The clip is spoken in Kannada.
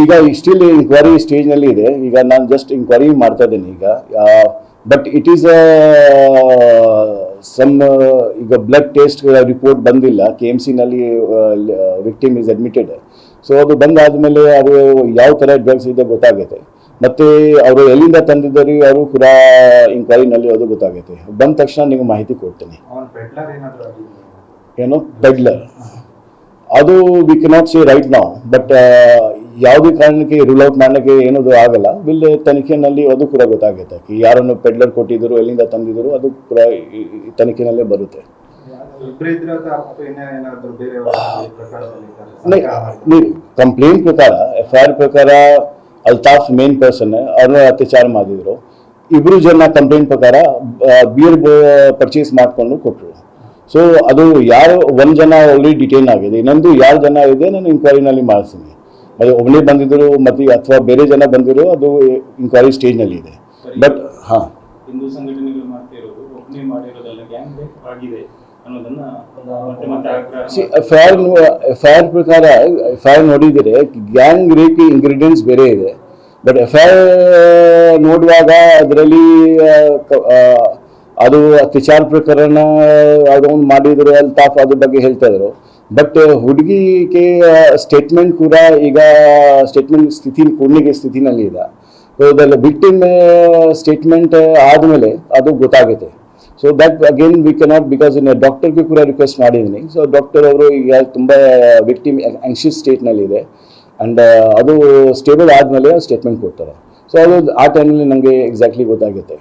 ಈಗ ಸ್ಟಿಲ್ ಇಂಕ್ವೈರಿ ಸ್ಟೇಜ್ನಲ್ಲಿ ಇದೆ. ಈಗ ನಾನು ಜಸ್ಟ್ ಇನ್ಕ್ವೈರಿ ಮಾಡ್ತಾ ಇದ್ದೀನಿ ಈಗ. ಬಟ್ ಇಟ್ ಈಸ್ ಸಮ್ ಈಗ ಬ್ಲಡ್ ಟೆಸ್ಟ್ ರಿಪೋರ್ಟ್ ಬಂದಿಲ್ಲ. ಕೆ ಎಂ ಸಿನಲ್ಲಿ ವಿಕ್ಟಿಮ್ ಇಸ್ ಅಡ್ಮಿಟೆಡ್ ಸೊ ಅದು ಬಂದಾದಮೇಲೆ ಅದು ಯಾವ ಥರ ಡ್ರಗ್ಸ್ ಇದೆ ಗೊತ್ತಾಗುತ್ತೆ. ಮತ್ತು ಅವರು ಎಲ್ಲಿಂದ ತಂದಿದ್ದಾರೆ ಅವರು ಕೂಡ ಇನ್ಕ್ವೈರಿನಲ್ಲಿ ಅದು ಗೊತ್ತಾಗುತ್ತೆ. ಬಂದ ತಕ್ಷಣ ನಿಮಗೆ ಮಾಹಿತಿ ಕೊಡ್ತೀನಿ. ಏನು? ಪೆಡ್ಲರ್ ಅದು ವಿ ಕೆನಾಟ್ ಸೇ ರೈಟ್ ನಾವು ಬಟ್ ಯಾವುದೇ ಕಾರಣಕ್ಕೆ ರೂಲ್ ಔಟ್ ಮಾಡಲಿಕ್ಕೆ ಏನದು ಆಗಲ್ಲ. ವಿಲ್ ತನಿಖೆನಲ್ಲಿ ಅದು ಕೂಡ ಗೊತ್ತಾಗುತ್ತೆ. ಯಾರನ್ನು ಪೆಡ್ಲರ್ ಕೊಟ್ಟಿದ್ರು ಎಲ್ಲಿಂದ ತಂದಿದ್ರು ಅದು ಕೂಡ ತನಿಖೆನಲ್ಲೇ ಬರುತ್ತೆ? ಕಂಪ್ಲೇಂಟ್ ಪ್ರಕಾರ ಎಫ್ ಐ ಆರ್ ಪ್ರಕಾರ ಅಲ್ತಾಫ್ ಮೇನ್ ಪರ್ಸನ್ ಅವ್ರನ್ನ ಅತ್ಯಾಚಾರ ಮಾಡಿದ್ರು. ಇಬ್ರು ಜನ ಕಂಪ್ಲೇಂಟ್ ಪ್ರಕಾರ ಬಿಯರ್ ಪರ್ಚೇಸ್ ಮಾಡ್ಕೊಂಡು ಕೊಟ್ಟರು ಸೊ ಅದು ಯಾರು ಒಂದು ಜನ ಆಲ್ರೆಡಿ ಡಿಟೈನ್ ಆಗಿದೆ. ಇನ್ನೊಂದು ಯಾರು ಜನ ಇದೆ ನಾನು ಇನ್ಕ್ವೈರಿನಲ್ಲಿ ಮಾಡಿಸ್ತೀನಿ ಅದು ಒಬ್ಬನೇ ಬಂದಿದ್ರು ಮತ್ತು ಅಥವಾ ಬೇರೆ ಜನ ಬಂದಿರೋ ಅದು ಇನ್ಕ್ವೈರಿ ಸ್ಟೇಜ್ನಲ್ಲಿ ಇದೆ. ಬಟ್ ಹಾಂ. ಹಿಂದೂ ಸಂಘಟನೆಗಳು ಮಾಡ್ತಾ ಇರೋದು ಒಬ್ಬನೇ ಮಾಡಿರೋದಲ್ಲ ಗ್ಯಾಂಗ್ ರೇಪ್ ಆಗಿದೆ ಆರ್ ಪ್ರಕಾರ ಫೈರ್ ನೋಡಿದರೆ ಗ್ಯಾಂಗ್ ರೇಪ್ ಇಂಗ್ರೀಡಿಯೆಂಟ್ಸ್ ಬೇರೆ ಇದೆ. ಬಟ್ ಎಫ್ ಐ ಆರ್ ನೋಡುವಾಗ ಅದರಲ್ಲಿ ಅದು ಅತ್ಯಾಚಾರ ಪ್ರಕರಣ ಒಂದು ಮಾಡಿದ್ರು ತಾಫ್ ಅದ್ರ ಬಗ್ಗೆ ಹೇಳ್ತಾ ಇದ್ರು. ಬಟ್ ಹುಡುಗಿಗೆ ಸ್ಟೇಟ್ಮೆಂಟ್ ಕೂಡ ಈಗ ಸ್ಟೇಟ್ಮೆಂಟ್ ಸ್ಥಿತಿ ಕೊಡ್ಲಿಕ್ಕೆ ಸ್ಥಿತಿನಲ್ಲಿ ಇದೆ ಅದಲ್ಲ ವಿಕ್ಟಿಮ್ ಸ್ಟೇಟ್ಮೆಂಟ್ ಆದಮೇಲೆ ಅದು ಗೊತ್ತಾಗುತ್ತೆ. So that again we cannot because ಇನ್ನು ಡಾಕ್ಟರ್ಗೆ ಕೂಡ ರಿಕ್ವೆಸ್ಟ್ ಮಾಡಿದ್ದೀನಿ. ಸೊ ಡಾಕ್ಟರ್ ಅವರು ಈಗ ತುಂಬ ವಿಕ್ಟಿಮ್ ಆಂಕ್ಷಿಯಸ್ ಸ್ಟೇಟ್ನಲ್ಲಿದೆ ಆ್ಯಂಡ್ ಅದು ಸ್ಟೇಬಲ್ ಆದಮೇಲೆ ಸ್ಟೇಟ್ಮೆಂಟ್ ಕೊಡ್ತಾರೆ. ಸೊ ಅದು ಆ ಟೈಮಲ್ಲಿ ನನಗೆ ಎಕ್ಸಾಕ್ಟ್ಲಿ ಗೊತ್ತಾಗುತ್ತೆ.